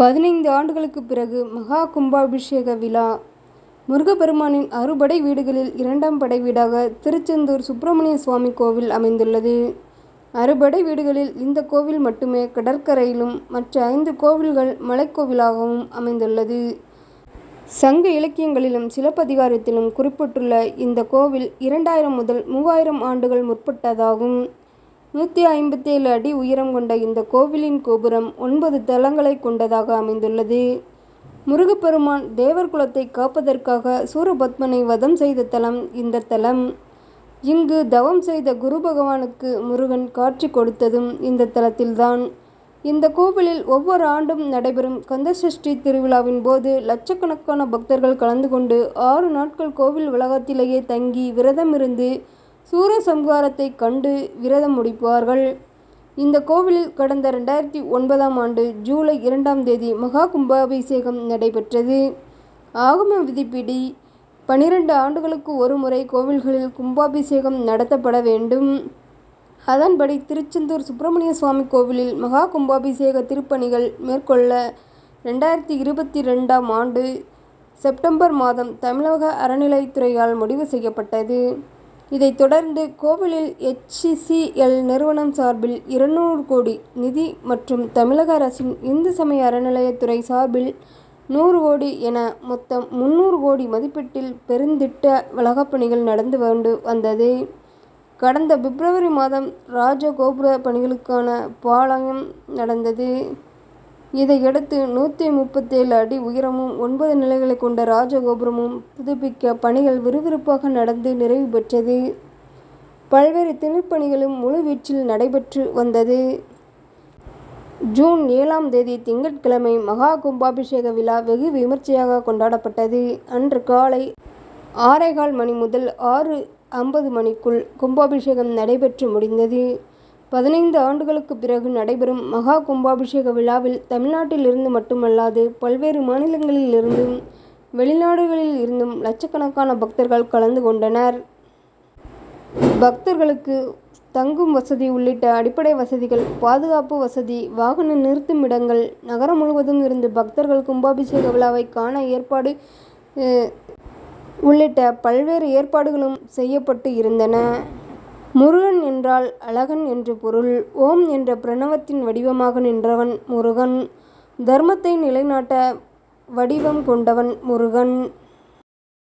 பதினைந்து ஆண்டுகளுக்கு பிறகு மகா கும்பாபிஷேக விழா முருகப்பெருமானின் அறுபடை வீடுகளில் இரண்டாம் படை வீடாக திருச்செந்தூர் சுப்பிரமணிய சுவாமி கோவில் அமைந்துள்ளது. அறுபடை வீடுகளில் இந்த கோவில் மட்டுமே கடற்கரையிலும் மற்ற ஐந்து கோவில்கள் மலைக்கோவிலாகவும் அமைந்துள்ளது. சங்க இலக்கியங்களிலும் சிலப்பதிகாரத்திலும் குறிப்பிட்டுள்ள இந்த கோவில் இரண்டாயிரம் முதல் மூவாயிரம் ஆண்டுகள் முற்பட்டதாகும். நூற்றி ஐம்பத்தேழு அடி உயரம் கொண்ட இந்த கோவிலின் கோபுரம் ஒன்பது தளங்களை கொண்டதாக அமைந்துள்ளது. முருகப்பெருமான் தேவர் குலத்தை காப்பதற்காக சூரபத்மனை வதம் செய்த தலம் இந்த தலம். இங்கு தவம் செய்த குருபகவானுக்கு முருகன் காட்சி கொடுத்ததும் இந்த தலத்தில்தான். இந்த கோவிலில் ஒவ்வொரு ஆண்டும் நடைபெறும் கந்தசஷ்டி திருவிழாவின் போது லட்சக்கணக்கான பக்தர்கள் கலந்து கொண்டு ஆறு நாட்கள் கோவில் வளாகத்திலேயே தங்கி விரதமிருந்து சூரசம்ஹாரத்தை கண்டு விரதம் முடிப்பார்கள். இந்த கோவிலில் கடந்த ரெண்டாயிரத்தி ஒன்பதாம் ஆண்டு ஜூலை இரண்டாம் தேதி மகா கும்பாபிஷேகம் நடைபெற்றது. ஆகம விதிப்பிடி பனிரெண்டு ஆண்டுகளுக்கு ஒரு முறை கோவில்களில் கும்பாபிஷேகம் நடத்தப்பட வேண்டும். அதன்படி திருச்செந்தூர் சுப்பிரமணிய சுவாமி கோவிலில் மகா கும்பாபிஷேக திருப்பணிகள் மேற்கொள்ள ரெண்டாயிரத்தி இருபத்தி ரெண்டாம் ஆண்டு செப்டம்பர் மாதம் தமிழக அறநிலைத்துறையால் முடிவு செய்யப்பட்டது. இதைத் தொடர்ந்து கோவிலில் எச். நிறுவனம் சார்பில் இருநூறு கோடி நிதி மற்றும் தமிழக அரசின் இந்து சமய அறநிலையத்துறை சார்பில் நூறு கோடி என மொத்தம் முந்நூறு கோடி மதிப்பீட்டில் பெருந்திட்ட வளாகப்பணிகள் நடந்து கொண்டு வந்தது. கடந்த பிப்ரவரி மாதம் ராஜகோபுர பணிகளுக்கான பாளையம் நடந்தது. இதையடுத்து நூற்றி முப்பத்தேழு அடி உயரமும் ஒன்பது நிலைகளைக் கொண்ட ராஜகோபுரமும் புதுப்பிக்க பணிகள் விறுவிறுப்பாக நடந்து நிறைவு பெற்றது. பல்வேறு திருப்பணிகளும் முழுவீச்சில் நடைபெற்று வந்தது. ஜூன் ஏழாம் தேதி திங்கட்கிழமை மகா கும்பாபிஷேக விழா வெகு விமர்சையாக கொண்டாடப்பட்டது. அன்று காலை ஆறேகால் மணி முதல் ஆறு ஐம்பது மணிக்குள் கும்பாபிஷேகம் நடைபெற்று முடிந்தது. பதினைந்து ஆண்டுகளுக்கு பிறகு நடைபெறும் மகா கும்பாபிஷேக விழாவில் தமிழ்நாட்டில் இருந்து மட்டுமல்லாது பல்வேறு மாநிலங்களிலிருந்தும் வெளிநாடுகளில் இருந்தும் லட்சக்கணக்கான பக்தர்கள் கலந்து கொண்டனர். பக்தர்களுக்கு தங்கும் வசதி உள்ளிட்ட அடிப்படை வசதிகள் பாதுகாப்பு வசதி வாகன நிறுத்தும் இடங்கள் நகரம் முழுவதும் இருந்து பக்தர்கள் கும்பாபிஷேக விழாவை காண ஏற்பாடு உள்ளிட்ட பல்வேறு ஏற்பாடுகளும் செய்யப்பட்டு இருந்தன. முருகன் என்றால் அழகன் என்று பொருள். ஓம் என்ற பிரணவத்தின் வடிவமாக நின்றவன் முருகன். தர்மத்தை நிலைநாட்ட வடிவம் கொண்டவன் முருகன்.